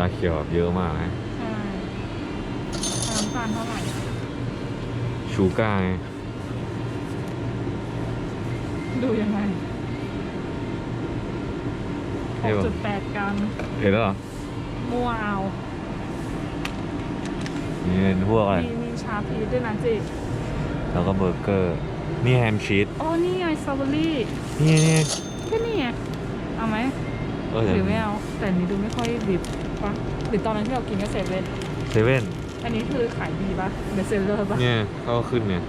ชาเขียวแบบเยอะมากนะใช่น้ำตาลเท่าไหร่อะชูก้าไงดูยังไงเฮ้ย6.8กรัมเห็นแล้วเหรอมั่วเอานี่เป็นพวกอะไร มีมีชาพีชด้วยนะจิแล้วก็เบอร์เกอร์ นี่แฮมชีสอ๋อนี่ไงสตรอเบอรี่นี่นี่ก็นี่ไงเอาไหมเออหรือไม่เอา แต่อันนี้ดูไม่ค่อยดิบ ปะหรือตอนนั้นที่เรากินก็เซเว่นเซเว่นอันนี้คือขายดีปะเบสเซลเลอร์ปะเนี่ยเขาก็ขึ้นเนี่ย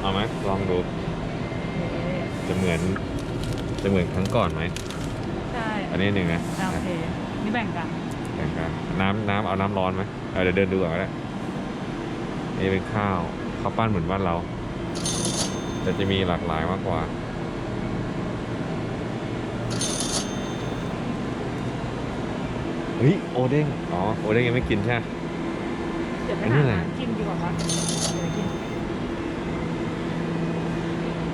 เอาไหมลองดู จะเหมือน จะเหมือนครั้งก่อนไหม ใช่อันนี้หนึ่งนะอะโอเคนี่แบ่งกันแข่งกันน้ำน้ำเอาน้ำร้อนไหมเออเดี๋ยวเดินดูก่อนก็ได้นี่เป็นข้าวข้าวปั้นเหมือนบ้านเรา แต่จะมีหลากหลายมากกว่า ฮ้ยโอเด้งอ๋อโอเด้งยังไม่กินใช่ไหมเดี๋ยวไปอันนี้หาอะไรร้านกินดีกว่าปะเดี๋ยวกิน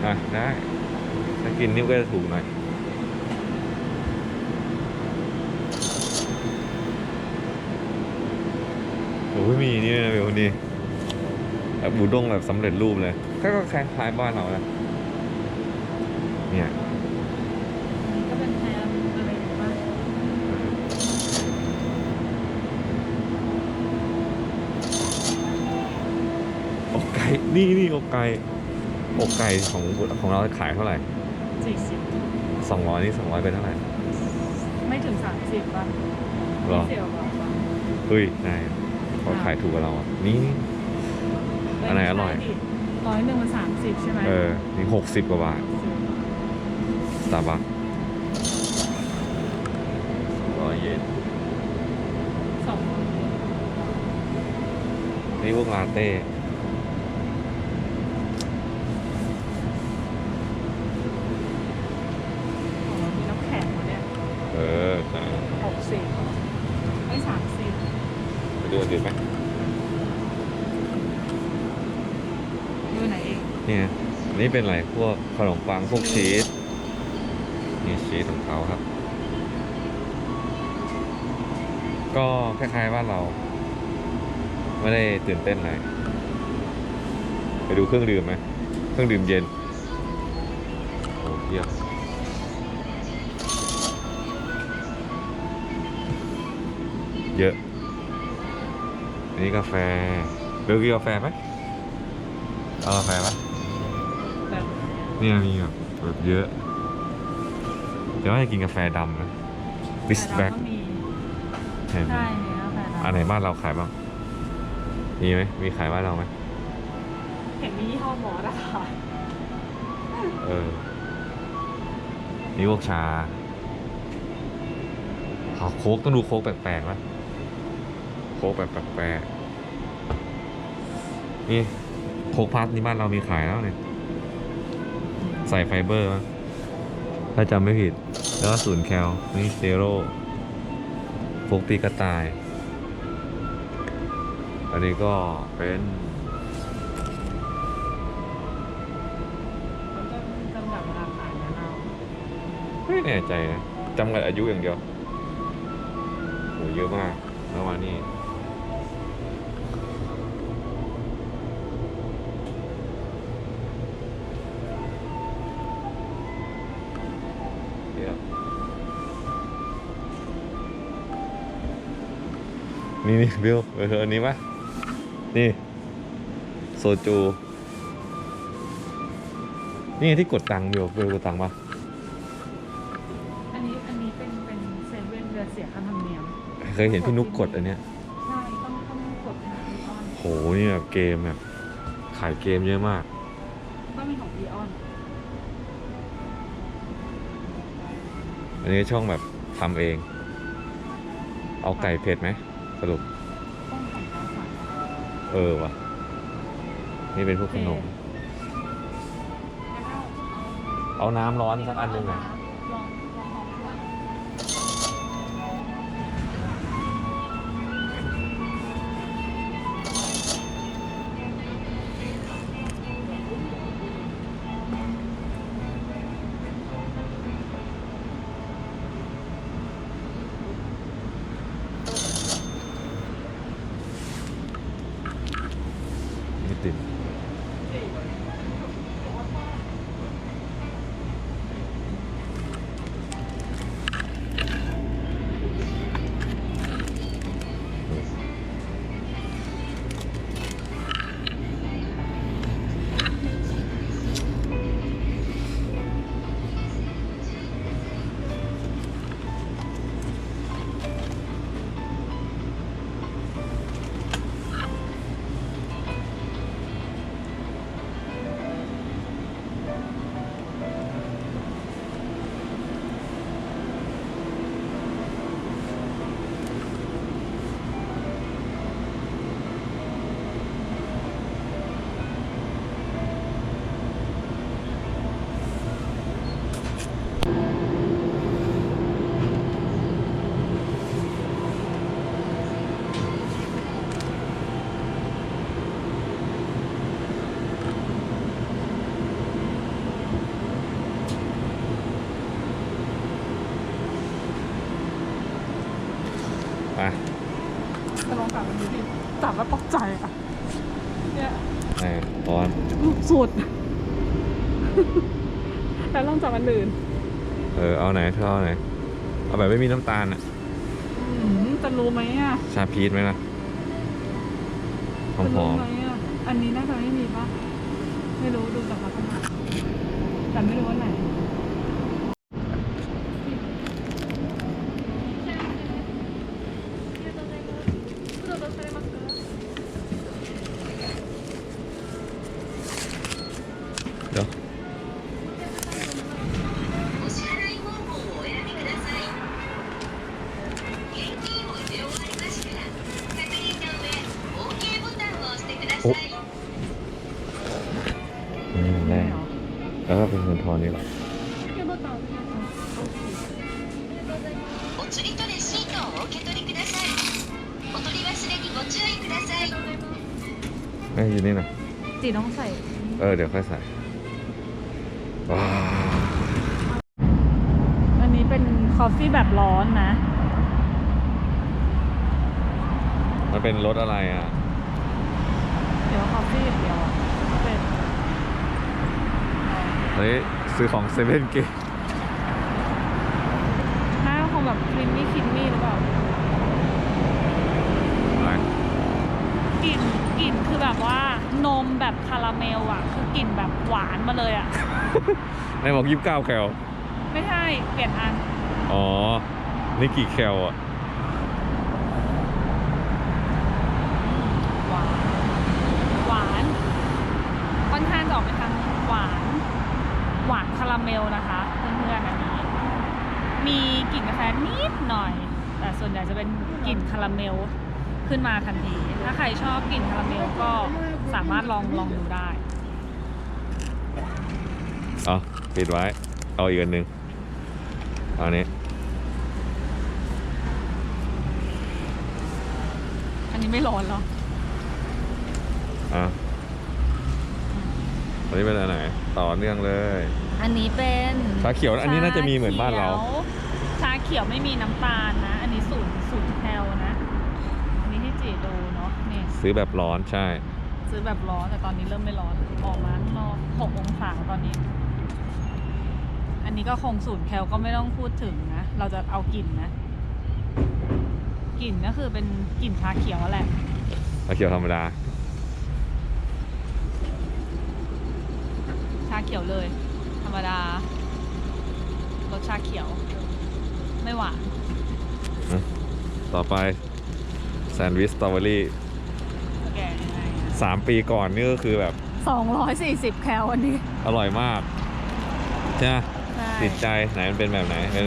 อะได้ถ้ากินนี่ก็จะถูกหน่อยโอ้ยมีนี่ด้วยนะเบลนี่แบบบูด้งแบบสำเร็จรูปเลยก็ก็คล้ายๆบ้านเราแหละเนี่ย อันนี้ก็เป็นแฮมอะไรปะ อกไก่ นี่นี่อกไก่อกไก่ของของเราขายเท่าไหร่สี่สิบสองร้อยนี่สองร้อยเป็นเท่าไหร่ไม่ถึงสามสิบป่ะหรอเสียวกว่าปะเฮ้ยนายเขาขายถูกกว่าเราอะนี่อันไหนอร่อยร้อยหนึ่งมันสามสิบใช่ไหมเออนี่หกสิบกว่าบาทสตาร์บัคร้อยเยนสองร้อยนี่พวกลาเต้ ของเรามีน้ำแข็งมาเนี่ย เออใช่ หก สิบไม่สามสิบไปดูอันอื่นไหมดูไหนเองเนี่ยอันนี่เป็นอะไรพวกขนมปังพวกชีสนี่ชีสของเขาครับ ก็คล้ายๆว่านเรา ไม่ได้ตื่นเต้นอะไรไปดูเครื่องดื่มไหมเครื่องดื่มเย็นโอ้เยี่ยม เยอะอันนี้กาแฟเบลกินกาแฟไหมเอากาแฟไหมแบบเนี่ยมีแบบแบบเยอะแต่ว่าจะกินกาแฟดำนะบิสแบ็กก็มีเห็นไหมใช่เนี่ยกาแฟอันไหนบ้านเราขายบ้าง มีไหมมีขายบ้านเราไหมเห็นมียี่ห้อหมอนะคะเออนี่พวกชาเอาโค้กต้องดูโค้กแปลกๆไหม โค้กแบบแปลกๆนี่โค้กพัทนี่บ้านเรามีขายแล้วเนี่ย ใส่ไฟเบอร์มั้งถ้าจำไม่ผิด แล้วก็ศูนย์แคลนี่เซโร่โฟกตีกระต่าย อันนี้ก็เป็นแล้วก็จำกัดเวลาขายนะเราไม่แน่ใจนะจำกัดอายุอย่างเดียวโหเยอะมากแล้วมานี่ นี่นี่บิลเอออันนี้ปะนี่โซจู นี่ที่กดตังค์บิลบิลกดตังค์ปะอันนี้อันนี้เป็นเป็นเซเว่นเรือเสียค่าธรรมเนียมเคยเห็นพี่นุกกดอันเนี้ยใช่ต้องต้องกดเป็นอีออนโหนี่แบบเกมแบบขายเกมเยอะมากต้องมีของอีออน อันนี้ช่องแบบทำเอง เอาไก่เผ็ดไหม สรุปต้องของกาฝากเออว่ะนี่เป็นพวกขนม เอาน้ำร้อนสักอันหนึ่งหน่อย ใจอะเนี่ยไหนร้อนสุด แล้วลองจับอันอื่นเออ เอาไหนเธอเอาไหน เอาแบบไม่มีน้ำตาลอะอืมจะรู้ไหมอะชาพีชไหมล่ะหจะอรู้มไหมอะอันนี้น่าจะไม่มีปะไม่รู้ดูจากลักษณะแต่ไม่รู้ว่าไหน 釣りとレシートをお受け取りくださいお取り忘れにご注意ください ไม่อยู่นี่นะ จีต้องใส่ เออ เดี๋ยวค่อยใส่ ว้าว อันนี้เป็นคอฟฟี่แบบร้อนนะ มันเป็นรสอะไรอ่ะ เดี๋ยวคอฟฟี่อย่างเดียวอะเป็น เฮ้ย ซื้อของเซเว่นเก น่ คงแบบครีมมี่ครีมมี่หรือเปล่ากลิ่นกลิ่นคือแบบว่านมแบบคาราเมลอะ คือกลิ่นแบบหวานมาเลยอะในบอกยี่สิบเก้าแคลไม่ใช่เปลี่ยนอัน อ๋อ นี่กี่แคลอะ หวาน หวานค่อนข้างจะออกไปทางหวาน หวานคาราเมลนะคะ เพื่อนๆอันนี้ มีกลิ่นกาแฟนิดหน่อย แต่ส่วนใหญ่จะเป็นกลิ่นคาราเมลขึ้นมาทันที ถ้าใครชอบกลิ่นคาราเมลก็สามารถลองลองดูได้ เอาปิดไว้ เอาอีกอันหนึ่งเอาอันนี้อันนี้ไม่ร้อนหรอ อะอันนี้เป็นอันไหน ต่อเนื่องเลย อันนี้เป็น ชาเขียวอันนี้น่าจะมีเหมือนบ้านเราชา เขียวไม่มีน้ำตาลนะ อันนี้ศูนย์ศูนย์แคลนะ อันนี้ให้จีดูเนาะนี่ซื้อแบบร้อนใช่ ซื้อแบบร้อนแต่ตอนนี้เริ่มไม่ร้อน ออกมาข้างนอกหกองศาตอนนี้ อันนี้ก็คงศูนย์แคลก็ไม่ต้องพูดถึงนะ เราจะเอากลิ่นนะกลิ่นก็คือเป็นกลิ่นชาเขียวแหละชาเขียวธรรมดา ชาเขียวเลย ธรรมดารสชาเขียว ไม่หวาน ต่อไปแซนด์วิชสตรอเบอรี่แกะยังไงสามปีก่อนนี่ก็คือแบบสองร้อยสี่สิบแคลอันนี้อร่อยมากใช่ไหมใช่ติดใจไหนมันเป็นแบบไหนเป็น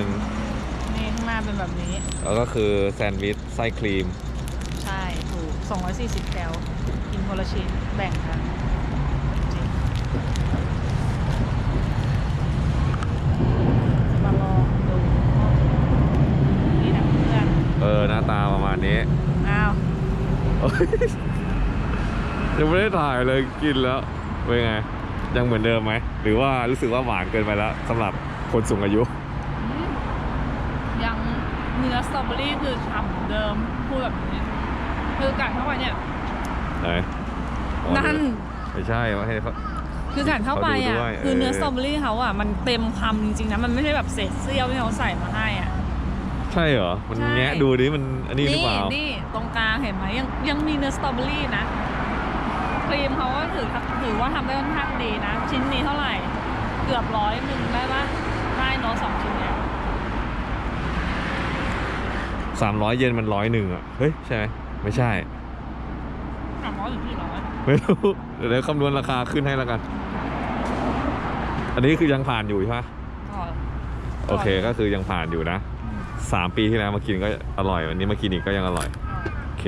นี่ข้างหน้าเป็นแบบนี้ แล้วก็คือแซนด์วิชไส้ครีม ใช่ถูก240 แคลกินคนละชิ้นแบ่งกันนี่มาลองดู นี่นะเพื่อน เออ หน้าตาประ มาณนี้ อ้าวโอ๊ยยังไม่ได้ถ่ายเลยกินแล้วเป็นไง ยังเหมือนเดิมไหม หรือว่ารู้สึกว่าหวานเกินไปแล้วสำหรับคนสูงอายุอืมยังเนื้อสตรอเบอรี่คือฉ่ำเหมือนเดิมพูดแบบนี้คือกัดเข้าไปเนี่ย ไหนอ๋อนั่น ไม่ใช่ว่าให้เขา คือกัดเข้าไปเขาดูอะด้วยคือเนื้อเออ สตรอเบอรี่เขาอะ มันเต็มคำจริงๆนะ มันไม่ใช่แบบเศษเสี้ยวที่เขาใส่มาให้อะ ใช่เหรอ มันใช่ แงะดูดิมันอันนี้หรือเปล่า นี่ตรงกลางเห็นไหมยังยังมีเนื้อสตรอเบอรี่นะครีมเขาก็ถือถือว่าทำได้ค่อนข้างดีนะ ชิ้นนี้เท่าไหร่ เกือบร้อยหนึ่งได้ปะได้เนอะสองชิ้นเนี้ยสามร้อยเยนมันร้อยหนึ่งอะ เฮ้ย ใช่ไหมไม่ใช่ สามร้อยหรือสี่ร้อยไม่รู้ เดี๋ยวคำนวณราคาขึ้นให้แล้วกัน อันนี้คือยังผ่านอยู่ใช่ไหมก็โอเคก็คือยังผ่านอยู่นะ สามปีที่แล้วมากินก็อร่อย วันนี้มากินอีกก็ยังอร่อย โอเค